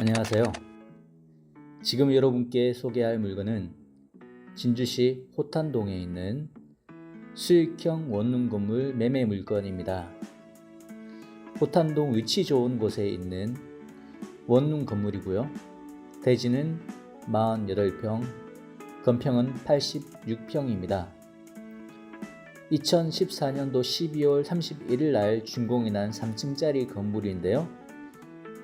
안녕하세요. 지금 여러분께 소개할 물건은 진주시 호탄동에 있는 수익형 원룸 건물 매매 물건입니다. 호탄동 위치 좋은 곳에 있는 원룸 건물이고요. 대지는 48평, 건평은 86평입니다. 2014년도 12월 31일 날 준공이 난 3층짜리 건물인데요.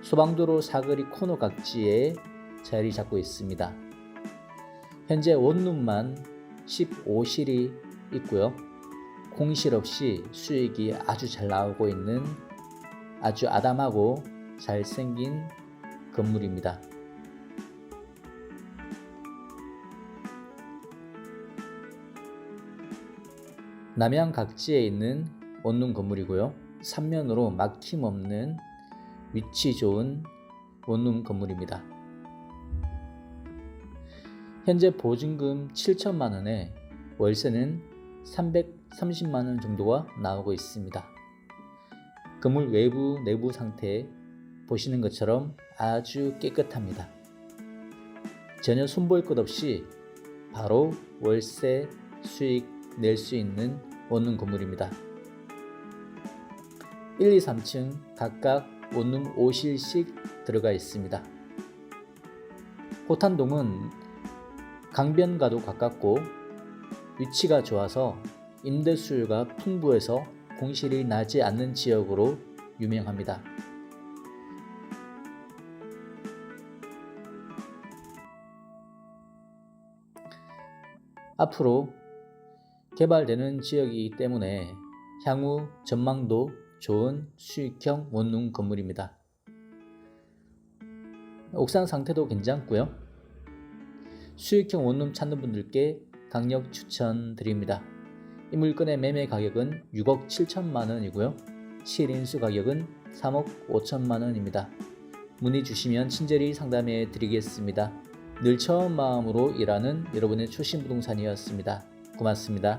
소방도로 사거리 코너 각지에 자리 잡고 있습니다. 현재 원룸만 15실이 있고요. 공실 없이 수익이 아주 잘 나오고 있는 아주 아담하고 잘생긴 건물입니다. 남양 각지에 있는 원룸 건물이고요. 삼면으로 막힘없는 위치 좋은 원룸 건물입니다. 현재 보증금 7천만 원에 월세는 330만 원 정도가 나오고 있습니다. 건물 외부 내부 상태 보시는 것처럼 아주 깨끗합니다. 전혀 손볼 것 없이 바로 월세 수익 낼 수 있는 원룸 건물입니다. 1, 2, 3층 각각 원룸 5실씩 들어가 있습니다. 호탄동은 강변과도 가깝고 위치가 좋아서 임대 수요가 풍부해서 공실이 나지 않는 지역으로 유명합니다. 앞으로 개발되는 지역이기 때문에 향후 전망도 좋은 수익형 원룸 건물입니다. 옥상 상태도 괜찮고요. 수익형 원룸 찾는 분들께 강력 추천드립니다. 이 물건의 매매 가격은 6억 7천만 원이고요. 실인수 가격은 3억 5천만 원입니다. 문의 주시면 친절히 상담해 드리겠습니다. 늘 처음 마음으로 일하는 여러분의 초심 부동산이었습니다. 고맙습니다.